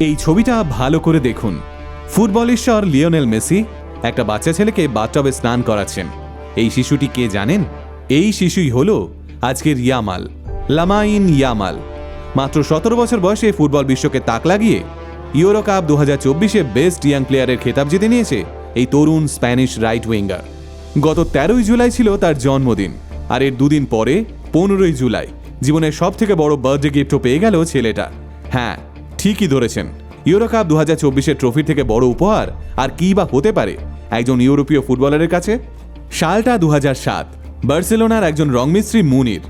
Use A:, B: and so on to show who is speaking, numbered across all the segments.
A: এই ছবিটা ভালো করে দেখুন। ফুটবল ঈশ্বর লিওনেল মেসি একটা বাচ্চা ছেলেকে বাথটবে স্নান করাচ্ছেন। এই শিশুটি কে জানেন? এই শিশুই হল আজকের ইয়ামাল, লামাইন ইয়ামাল। মাত্র সতেরো বছর বয়সে ফুটবল বিশ্বকে তাক লাগিয়ে ইউরো কাপ দু হাজার চব্বিশে বেস্ট ইয়াং প্লেয়ারের খেতাব জিতে নিয়েছে এই তরুণ স্প্যানিশ রাইট উইঙ্গার। গত তেরোই জুলাই ছিল তার জন্মদিন আর এর দুদিন পরে পনেরোই জুলাই, জীবনের সব থেকে বড় বার্থডে গিফটও পেয়ে গেল ছেলেটা। হ্যাঁ ঠিকই ধরেছেন। ইউরো কাপ দু হাজার চব্বিশের ট্রফির থেকে বড় উপহার আর কী বা হতে পারে? একজন ইউরোপীয় ফুটবলারের কাছে? সালটা দু সাত, বার্সেলোনার একজন রংমিস্ত্রি মুনির।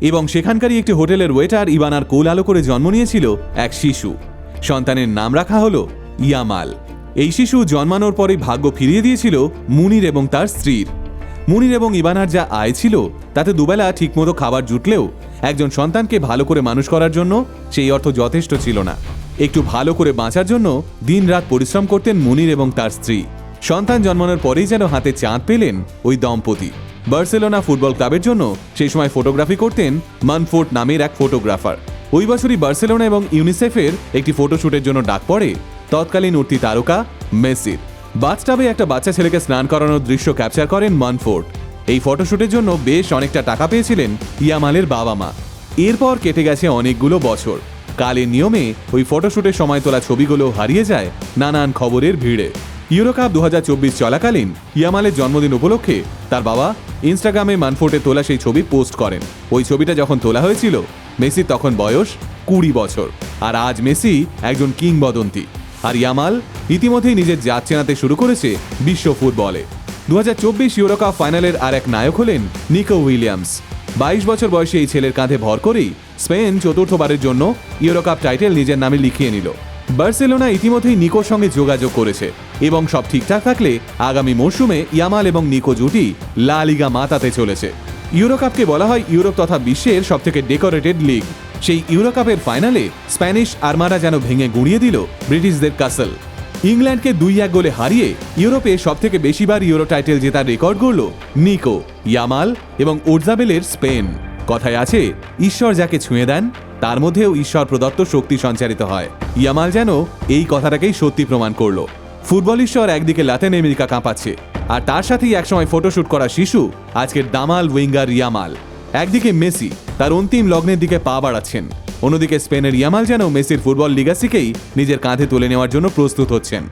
A: এবং সেখানকারই একটি হোটেলের ওয়েটার ইবানার কোল আলো করে জন্ম নিয়েছিল এক শিশু। সন্তানের নাম রাখা হলো ইয়ামাল। এই শিশু জন্মানোর পরেই ভাগ্য ফিরিয়ে দিয়েছিল মুনির এবং তার স্ত্রীর। মুনির এবং ইবানার যা আয় ছিল, তাতে দুবেলা ঠিকমতো খাবার জুটলেও একজন সন্তানকে ভালো করে মানুষ করার জন্য সেই অর্থ যথেষ্ট ছিল না। একটু ভালো করে বাঁচার জন্য দিনরাত পরিশ্রম করতেন মুনির এবং তার স্ত্রী। সন্তান জন্মানোর পরেই যেন হাতে চাঁদ পেলেন ওই দম্পতি। বার্সেলোনা ফুটবল ক্লাবের জন্য সেই সময় ফটোগ্রাফি করতেন মানফোর্ট নামের এক ফটোগ্রাফার। ওই বছরই বার্সেলোনা এবং ইউনিসেফের একটি ফটোশ্যুটের জন্য ডাক পড়ে তৎকালীন উঠতি তারকা মেসির। বাথটাবে একটা বাচ্চা ছেলেকে স্নান করানোর দৃশ্য ক্যাপচার করেন মানফোর্ট এই ফটোশ্যুটের জন্য বেশ অনেকটা টাকা পেয়েছিলেন ইয়ামালের বাবা মা। এরপর কেটে গেছে অনেকগুলো বছর। কালের নিয়মে ওই ফটোশ্যুটের সময় তোলা ছবিগুলো হারিয়ে যায় নানান খবরের ভিড়ে। ইউরো কাপ দু হাজার চব্বিশ চলাকালীন ইয়ামালের জন্মদিন উপলক্ষে তার বাবা ইনস্টাগ্রামে মানফোর্টে তোলা সেই ছবি পোস্ট করেন। ওই ছবিটা যখন তোলা হয়েছিল মেসির তখন বয়স কুড়ি বছর। আর আজ মেসি একজন কিংবদন্তি। আর ইয়ামাল ইতিমধ্যেই নিজের জাত চেনাতে শুরু করেছে বিশ্ব ফুটবলে। দু হাজার চব্বিশ ইউরো কাপ ফাইনালের আর এক নায়ক হলেন নিকো উইলিয়ামস। বাইশ বছর বয়সে এই ছেলের কাঁধে ভর করেই স্পেন চতুর্থবারের জন্য ইউরো কাপ টাইটেল নিজের নামে লিখিয়ে নিল। বার্সেলোনা ইতিমধ্যেই নিকোর সঙ্গে যোগাযোগ করেছে এবং সব ঠিকঠাক থাকলে আগামী মরশুমে ইয়ামাল এবং নিকো জুটি লা লিগা মাতাতে চলেছে। ইউরো কাপকে বলা হয় ইউরোপ তথা বিশ্বের সবথেকে ডেকোরেটেড লিগ। সেই ইউরো কাপের ফাইনালে স্প্যানিশ আর্মারা যেন ভেঙে গুঁড়িয়ে দিল ব্রিটিশদের কাসল। ইংল্যান্ডকে দুই এক গোলে হারিয়ে ইউরোপে সবথেকে বেশিবার ইউরো টাইটেল জেতার রেকর্ড গড়ল নিকো, ইয়ামাল এবং ওরজাবেলের স্পেন। কথায় আছে, ঈশ্বর যাকে ছুঁয়ে দেন, তার মধ্যেও ঈশ্বর প্রদত্ত শক্তি সঞ্চারিত হয়। ইয়ামাল যেন এই কথাটাকেই সত্যি প্রমাণ করল। ফুটবল ঈশ্বর একদিকে লাতিন আমেরিকা কাঁপাচ্ছে, আর তার সাথেই একসময় ফটোশুট করা শিশু, আজকের দামাল উইঙ্গার ইয়ামাল। একদিকে মেসি, তার অন্তিম লগ্নের দিকে পা বাড়াচ্ছেন। অন্যদিকে স্পেনের ইয়ামাল যেন মেসির ফুটবল লিগাসিকেই নিজের কাঁধে তুলে নেওয়ার জন্য প্রস্তুত হচ্ছেন।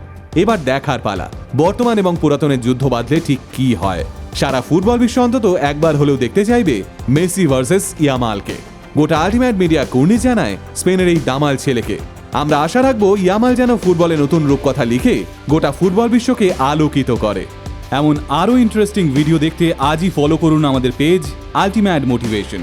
A: এবার দেখার পালা। বর্তমান এবং পুরাতনের যুদ্ধ বাঁধলে ঠিক কি হয়? সারা ফুটবল বিশ্ব অন্তত একবার হলেও দেখতে চাইবে মেসি ভার্সেস ইয়ামালকে। গোটা আলটিমেট মিডিয়া কুর্নি জানায় স্পেনের এই দামাল ছেলেকে। আমরা আশা রাখব ইয়ামাল যেন ফুটবলে নতুন রূপকথা লিখে গোটা ফুটবল বিশ্বকে আলোকিত করে।
B: এমন আরও ইন্টারেস্টিং ভিডিও দেখতে আজই ফলো করুন আমাদের পেজ আলটিমেট মোটিভেশন